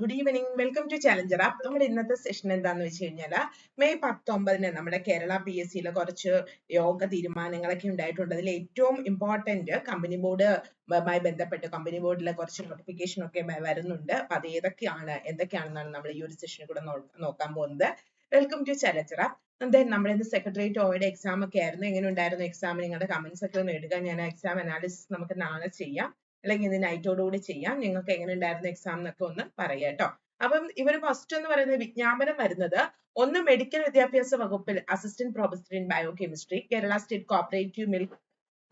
Good evening welcome to challenger app നമ്മുടെ ഇന്നത്തെ session എന്താന്ന് വെച്ച് കഴിഞ്ഞാൽ മെയ് പത്തൊമ്പതിന് നമ്മുടെ കേരള പി എസ് സിയിലെ കുറച്ച് യോഗ തീരുമാനങ്ങളൊക്കെ ഉണ്ടായിട്ടുണ്ട്. അതിൽ ഏറ്റവും ഇമ്പോർട്ടന്റ് കമ്പനി ബോർഡ് മായി ബന്ധപ്പെട്ട് കമ്പനി ബോർഡിലെ കുറച്ച് നോട്ടിഫിക്കേഷൻ ഒക്കെ വരുന്നുണ്ട്. അപ്പൊ അത് ഏതൊക്കെയാണ്? എന്തൊക്കെയാണെന്നാണ് നമ്മൾ ഈ ഒരു സെഷനിൽ കൂടെ നോക്കാൻ പോകുന്നത്. വെൽക്കം ടു ചലച്ചിറ ദെൻ നമ്മുടെ ഇന്ന് സെക്രട്ടേറിയറ്റ് ഓയുടെ എക്സാം ഒക്കെ ആയിരുന്നു. എങ്ങനെ ഉണ്ടായിരുന്നു എക്സാം നിങ്ങളുടെ കമന്റ്സ് ഒക്കെ ഒന്ന് ഞാൻ എക്സാം അനാലിസിസ് നമുക്ക് നാളെ ചെയ്യാം. അല്ലെങ്കിൽ ഇന്ന് നൈറ്റോടുകൂടി ചെയ്യാം. നിങ്ങൾക്ക് എങ്ങനെ ഉണ്ടായിരുന്നു എക്സാം എന്നൊക്കെ ഒന്ന് പറയാം കേട്ടോ. അപ്പം ഇവർ ഫസ്റ്റ് എന്ന് പറയുന്നത് വിജ്ഞാപനം വരുന്നത് ഒന്ന് മെഡിക്കൽ വിദ്യാഭ്യാസ വകുപ്പിൽ assistant professor in biochemistry Kerala state cooperative milk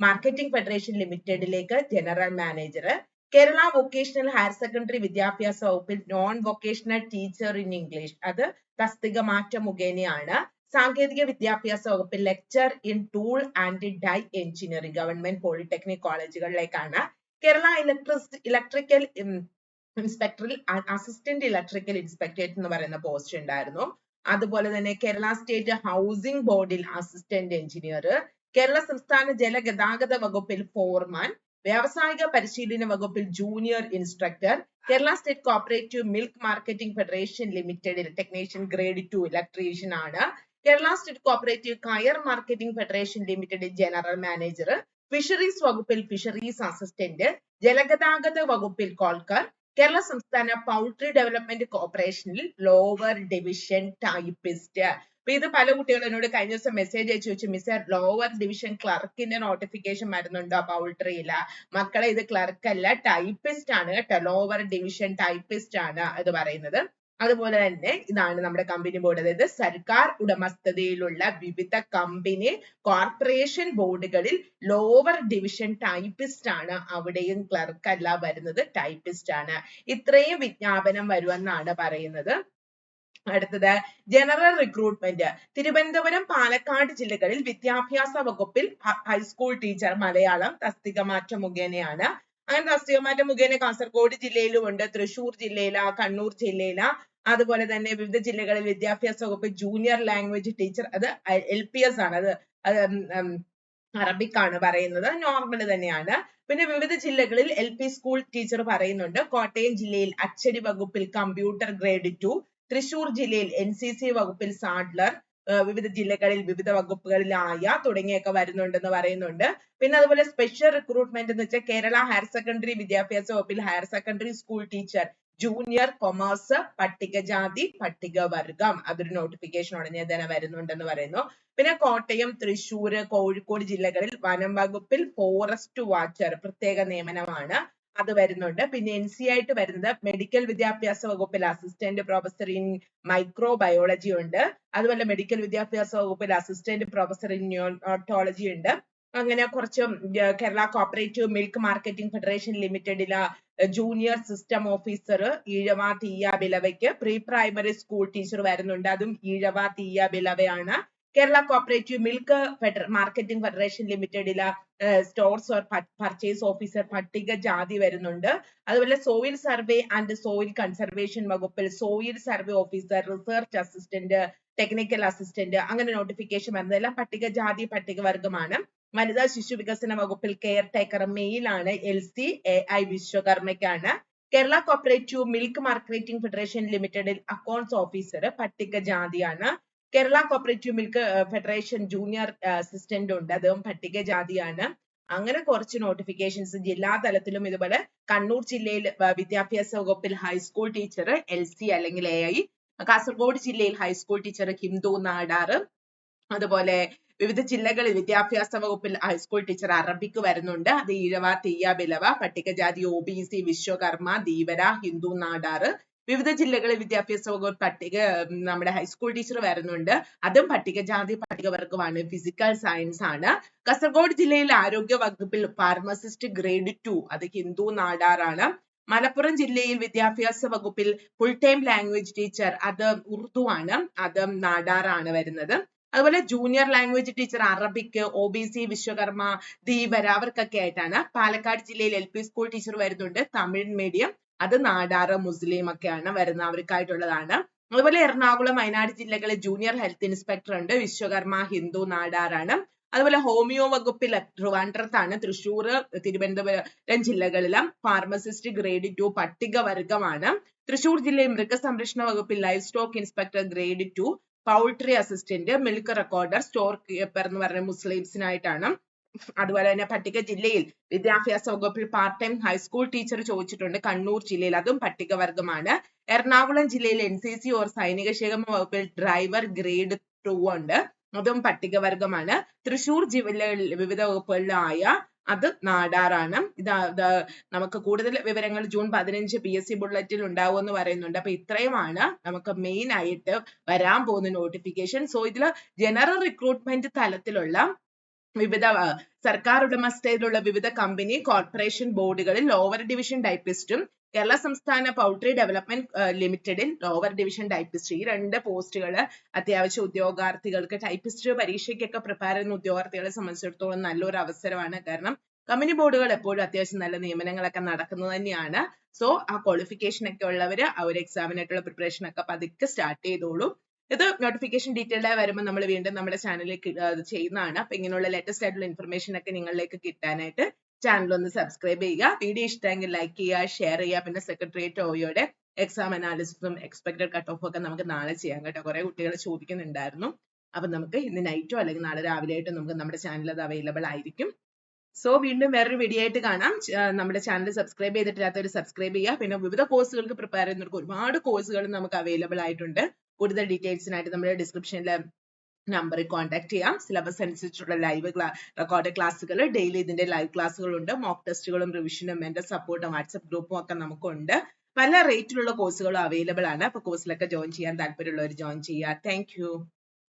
marketing federation ലിമിറ്റഡിലേക്ക് general manager Kerala vocational higher secondary വിദ്യാഭ്യാസ വകുപ്പിൽ non vocational teacher in English അത് തസ്തിക മാറ്റം മുഖേനയാണ്. സാങ്കേതിക വിദ്യാഭ്യാസ വകുപ്പിൽ lecture in tool and die engineering government polytechnic കോളേജുകളിലേക്കാണ് Kerala electric electrical ഇൻസ്പെക്ടറിൽ അസിസ്റ്റന്റ് ഇലക്ട്രിക്കൽ ഇൻസ്പെക്ടറേറ്റ് എന്ന് പറയുന്ന പോസ്റ്റ് ഉണ്ടായിരുന്നു. അതുപോലെ തന്നെ കേരള സ്റ്റേറ്റ് ഹൗസിംഗ് ബോർഡിൽ അസിസ്റ്റന്റ് എഞ്ചിനീയർ കേരള സംസ്ഥാന ജലഗതാഗത വകുപ്പിൽ ഫോർമാൻ വ്യാവസായിക പരിശീലന വകുപ്പിൽ junior instructor Kerala state cooperative milk marketing federation ലിമിറ്റഡിൽ ടെക്നീഷ്യൻ ഗ്രേഡ് ടു ഇലക്ട്രീഷ്യൻ ആണ്. Kerala state cooperative coir marketing federation ലിമിറ്റഡിൽ ജനറൽ മാനേജർ ഫിഷറീസ് വകുപ്പിൽ ഫിഷറീസ് അസിസ്റ്റന്റ് ജലഗതാഗത വകുപ്പിൽ കോൾക്കർ കേരള സംസ്ഥാന പൗൾട്രി ഡെവലപ്മെന്റ് കോർപ്പറേഷനിൽ ലോവർ ഡിവിഷൻ ടൈപ്പിസ്റ്റ് അപ്പൊ ഇത് പല കുട്ടികളും എന്നോട് കഴിഞ്ഞ ദിവസം മെസ്സേജ് അയച്ചു ചോദിച്ചു മിസ് ലോവർ ഡിവിഷൻ ക്ലർക്കിന്റെ നോട്ടിഫിക്കേഷൻ വരുന്നുണ്ടോ പൗൾട്രിയില മക്കളെ ഇത് ക്ലർക്ക് അല്ല ടൈപ്പിസ്റ്റ് ആണ് കേട്ടോ ലോവർ ഡിവിഷൻ ടൈപ്പിസ്റ്റ് ആണ് ഇത് പറയുന്നത്. അതുപോലെ തന്നെ ഇതാണ് നമ്മുടെ കമ്പനി ബോർഡ് അതായത് സർക്കാർ ഉടമസ്ഥതയിലുള്ള വിവിധ കമ്പനി കോർപ്പറേഷൻ ബോർഡുകളിൽ ലോവർ ഡിവിഷൻ ടൈപ്പിസ്റ്റ് ആണ് അവിടെയും ക്ലർക്ക് അല്ല വരുന്നത് ടൈപ്പിസ്റ്റ് ആണ്. ഇത്രയും വിജ്ഞാപനം വരുമെന്നാണ് പറയുന്നത്. അടുത്തത് ജനറൽ റിക്രൂട്ട്മെന്റ് തിരുവനന്തപുരം പാലക്കാട് ജില്ലകളിൽ വിദ്യാഭ്യാസ വകുപ്പിൽ ഹൈസ്കൂൾ ടീച്ചർ മലയാളം തസ്തിക മാറ്റം മുഖേനയാണ്. അങ്ങനെ തസ്തിക മാറ്റം മുഖേന കാസർഗോഡ് ജില്ലയിലും ഉണ്ട് തൃശൂർ ജില്ലയിലാ കണ്ണൂർ ജില്ലയില. അതുപോലെ തന്നെ വിവിധ ജില്ലകളിൽ വിദ്യാഭ്യാസ വകുപ്പ് ജൂനിയർ ലാംഗ്വേജ് ടീച്ചർ അത് എൽ പി എസ് ആണ്. അത് അറബിക് ആണ് പറയുന്നത്. നോർമൽ തന്നെയാണ്. പിന്നെ വിവിധ ജില്ലകളിൽ എൽ പി സ്കൂൾ ടീച്ചർ പറയുന്നുണ്ട്. കോട്ടയം ജില്ലയിൽ അച്ചടി വകുപ്പിൽ കമ്പ്യൂട്ടർ ഗ്രേഡ് ടു തൃശൂർ ജില്ലയിൽ എൻ സി സി വകുപ്പിൽ സാഡ്ലർ വിവിധ ജില്ലകളിൽ വിവിധ വകുപ്പുകളിലായ തുടങ്ങിയൊക്കെ വരുന്നുണ്ടെന്ന് പറയുന്നുണ്ട്. പിന്നെ അതുപോലെ സ്പെഷ്യൽ റിക്രൂട്ട്മെന്റ് എന്ന് വെച്ചാൽ കേരള ഹയർ സെക്കൻഡറി വിദ്യാഭ്യാസ വകുപ്പിൽ higher secondary school teacher junior commerce പട്ടികജാതി പട്ടികവർഗം അതൊരു നോട്ടിഫിക്കേഷൻ ഉടനെ തന്നെ വരുന്നുണ്ടെന്ന് പറയുന്നു. പിന്നെ കോട്ടയം തൃശ്ശൂർ കോഴിക്കോട് ജില്ലകളിൽ വനം വകുപ്പിൽ ഫോറസ്റ്റ് വാച്ചർ പ്രത്യേക നിയമനമാണ് അത് വരുന്നുണ്ട്. പിന്നെ എൻ സി ആയിട്ട് വരുന്നത് മെഡിക്കൽ വിദ്യാഭ്യാസ വകുപ്പിൽ assistant professor in micro biology ഉണ്ട്. അതുപോലെ മെഡിക്കൽ വിദ്യാഭ്യാസ വകുപ്പിൽ അസിസ്റ്റന്റ് പ്രൊഫസർ ഇൻ ന്യൂട്ടോളജി ഉണ്ട്. അങ്ങനെ കുറച്ച് Kerala cooperative milk marketing federation ലിമിറ്റഡിലെ junior system officer Ezhava Thiyya ബിലവയ്ക്ക് pre primary school teacher വരുന്നുണ്ട്. അതും Ezhava Thiyya ബിലവയാണ്. Kerala cooperative milk marketing federation ലിമിറ്റഡിലെ stores or purchase officer പട്ടിക ജാതി വരുന്നുണ്ട്. അതുപോലെ soil survey and soil conservation വകുപ്പിൽ soil survey officer research assistant technical assistant അങ്ങനെ notification വരുന്നത് എല്ലാം പട്ടിക ജാതി പട്ടികവർഗമാണ് വനിതാ ശിശു വികസന വകുപ്പിൽ കെയർ ടേക്കർ മെയിലാണ് L C A I വിശ്വകർമ്മയ്ക്കാണ്. Kerala cooperative milk marketing federation ലിമിറ്റഡിൽ accounts officer പട്ടികജാതിയാണ് Kerala cooperative milk federation junior assistant ഉണ്ട്. അതും പട്ടികജാതിയാണ് അങ്ങനെ കുറച്ച് നോട്ടിഫിക്കേഷൻസ് ജില്ലാ തലത്തിലും ഇതുപോലെ കണ്ണൂർ ജില്ലയിൽ വിദ്യാഭ്യാസ വകുപ്പിൽ high school teacher L C അല്ലെങ്കിൽ എ ഐ കാസർഗോഡ് ജില്ലയിൽ ഹൈസ്കൂൾ ടീച്ചർ ഹിന്ദു നാടാറ്. അതുപോലെ വിവിധ ജില്ലകളിൽ വിദ്യാഭ്യാസ വകുപ്പിൽ ഹൈസ്കൂൾ ടീച്ചർ അറബിക്ക് വരുന്നുണ്ട്. അത് ഈഴവ തീയ ബിലവ പട്ടികജാതി O B C Vishwakarma Dheevara Hindu Nadar. വിവിധ ജില്ലകളിൽ വിദ്യാഭ്യാസ വകുപ്പ് പട്ടിക നമ്മുടെ ഹൈസ്കൂൾ ടീച്ചർ വരുന്നുണ്ട്. അതും പട്ടികജാതി പട്ടികവർഗമാണ്. ഫിസിക്കൽ സയൻസ് ആണ്. കാസർഗോഡ് ജില്ലയിൽ ആരോഗ്യ വകുപ്പിൽ ഫാർമസിസ്റ്റ് ഗ്രേഡ് ടു അത് ഹിന്ദു നാടാറാണ്. മലപ്പുറം ജില്ലയിൽ വിദ്യാഭ്യാസ വകുപ്പിൽ ഫുൾ ടൈം ലാംഗ്വേജ് ടീച്ചർ അത് ഉറുദു ആണ്. അത് നാടാറാണ് വരുന്നത്. അതുപോലെ junior language teacher Arabic O B C Vishwakarma Dheevara അവർക്കൊക്കെ ആയിട്ടാണ് പാലക്കാട് ജില്ലയിൽ എൽ പി സ്കൂൾ ടീച്ചർ വരുന്നുണ്ട്. തമിഴ് മീഡിയം അത് നാടാറ് മുസ്ലിം ഒക്കെയാണ് വരുന്ന അവർക്കായിട്ടുള്ളതാണ്. അതുപോലെ എറണാകുളം വയനാട് ജില്ലകളിൽ ജൂനിയർ ഹെൽത്ത് ഇൻസ്പെക്ടർ ഉണ്ട്. വിശ്വകർമ്മ ഹിന്ദു നാടാറാണ്. അതുപോലെ ഹോമിയോ വകുപ്പിൽ ട്രിവാൻഡ്രത്താണ്. തൃശ്ശൂർ തിരുവനന്തപുരം ജില്ലകളിലും ഫാർമസിസ്റ്റ് ഗ്രേഡ് ടു പട്ടികവർഗമാണ്. തൃശൂർ ജില്ലയിൽ മൃഗസംരക്ഷണ വകുപ്പിൽ live stock inspector grade two poultry assistant milk recorder store keeper എന്ന് പറഞ്ഞ മുസ്ലിംസിനായിട്ടാണ്. അതുപോലെ തന്നെ പട്ടിക ജില്ലയിൽ വിദ്യാഭ്യാസ വകുപ്പിൽ പാർട്ട് ടൈം ഹൈസ്കൂൾ ടീച്ചർ ചോദിച്ചിട്ടുണ്ട്. കണ്ണൂർ ജില്ലയിൽ അതും പട്ടികവർഗമാണ് എറണാകുളം ജില്ലയിൽ എൻ സി സി ഓർ സൈനിക ക്ഷേമ വകുപ്പിൽ ഡ്രൈവർ ഗ്രേഡ് ടു ഉണ്ട്. അതും പട്ടികവർഗമാണ് തൃശൂർ ജില്ലകളിൽ വിവിധ വകുപ്പുകളിലായ അത് നാടാറാണ്. ഇത് നമുക്ക് കൂടുതൽ വിവരങ്ങൾ ജൂൺ പതിനഞ്ച് പി എസ് സി ബുള്ളറ്റിൽ ഉണ്ടാവുമെന്ന് പറയുന്നുണ്ട്. അപ്പൊ ഇത്രയുമാണ് നമുക്ക് മെയിൻ ആയിട്ട് വരാൻ പോകുന്ന നോട്ടിഫിക്കേഷൻ സോ ഇതിൽ ജനറൽ റിക്രൂട്ട്മെന്റ് തലത്തിലുള്ള വിവിധ സർക്കാർ ഉടമസ്ഥയിലുള്ള വിവിധ കമ്പനി കോർപ്പറേഷൻ ബോർഡുകളിൽ ലോവർ ഡിവിഷൻ ടൈപ്പിസ്റ്റും കേരള സംസ്ഥാന പൗൾട്രി ഡെവലപ്മെന്റ് ലിമിറ്റഡിൽ ലോവർ ഡിവിഷൻ ടൈപ്പിസ്റ്റ് ഈ രണ്ട് പോസ്റ്റുകൾ അത്യാവശ്യ ഉദ്യോഗാർത്ഥികൾക്ക് ടൈപ്പിസ്റ്റ് പരീക്ഷയ്ക്കൊക്കെ പ്രിപ്പയർ ചെയ്യുന്ന ഉദ്യോഗാർത്ഥികളെ സംബന്ധിച്ചിടത്തോളം നല്ലൊരു അവസരമാണ്. കാരണം കമ്പനി ബോർഡുകൾ എപ്പോഴും അത്യാവശ്യം നല്ല നിയമനങ്ങളൊക്കെ നടക്കുന്നത് തന്നെയാണ്. സോ ആ ക്വാളിഫിക്കേഷൻ ഒക്കെ ഉള്ളവർ ആ ഒരു എക്സാമിനായിട്ടുള്ള പ്രിപ്പറേഷൻ ഒക്കെ പതുക്കെ സ്റ്റാർട്ട് ചെയ്തോളൂ. ഇത് നോട്ടിഫിക്കേഷൻ ഡീറ്റെയിൽഡ് ആയി വരുമ്പോൾ നമ്മൾ വീണ്ടും നമ്മുടെ ചാനലിൽ ചെയ്യുന്നതാണ്. അപ്പൊ ഇങ്ങനെയുള്ള ലേറ്റസ്റ്റ് ആയിട്ടുള്ള ഇൻഫർമേഷൻ ഒക്കെ നിങ്ങളിലേക്ക് കിട്ടാനായിട്ട് ചാനൽ ഒന്ന് സബ്സ്ക്രൈബ് ചെയ്യുക. വീഡിയോ ഇഷ്ടമെങ്കിൽ ലൈക്ക് ചെയ്യുക ഷെയർ ചെയ്യുക. പിന്നെ സെക്രട്ടേറിയറ്റ് ഓയോയുടെ എക്സാം അനാലിസിസും എക്സ്പെക്ടഡ് കട്ട് ഓഫ് ഒക്കെ നമുക്ക് നാളെ ചെയ്യാം കേട്ടോ. കുറെ കുട്ടികൾ ചോദിക്കുന്നുണ്ടായിരുന്നു. അപ്പൊ നമുക്ക് ഇന്ന് നൈറ്റോ അല്ലെങ്കിൽ നാളെ രാവിലെ ആയിട്ടോ നമുക്ക് നമ്മുടെ ചാനൽ അത് അവൈലബിൾ ആയിരിക്കും. സോ വീണ്ടും വേറൊരു വീഡിയോ ആയിട്ട് കാണാം. നമ്മുടെ ചാനൽ സബ്സ്ക്രൈബ് ചെയ്തിട്ടില്ലാത്തവർ സബ്സ്ക്രൈബ് ചെയ്യുക. പിന്നെ വിവിധ കോഴ്സുകൾക്ക് പ്രിപ്പയർ ചെയ്യുന്നവർക്ക് ഒരുപാട് കോഴ്സുകൾ നമുക്ക് അവൈലബിൾ ആയിട്ടുണ്ട്. കൂടുതൽ ഡീറ്റെയിൽസിനായിട്ട് നമ്മുടെ ഡിസ്ക്രിപ്ഷനിൽ നമ്പറിൽ കോൺടാക്ട് ചെയ്യാം. സിലബസ് അനുസരിച്ചുള്ള ലൈവ് റെക്കോർഡ് ക്ലാസ്സുകൾ ഡെയിലി ഇതിന്റെ ലൈവ് ക്ലാസ്സുകളുണ്ട് മോക്ക് ടെസ്റ്റുകളും റിവിഷനും എന്റെ സപ്പോർട്ടും വാട്സപ്പ് ഗ്രൂപ്പും ഒക്കെ നമുക്കുണ്ട്. പല റേറ്റിലുള്ള കോഴ്സുകളും അവൈലബിൾ ആണ്. അപ്പൊ കോഴ്സിലൊക്കെ ജോയിൻ ചെയ്യാൻ താല്പര്യമുള്ളവർ ജോയിൻ ചെയ്യുക. താങ്ക്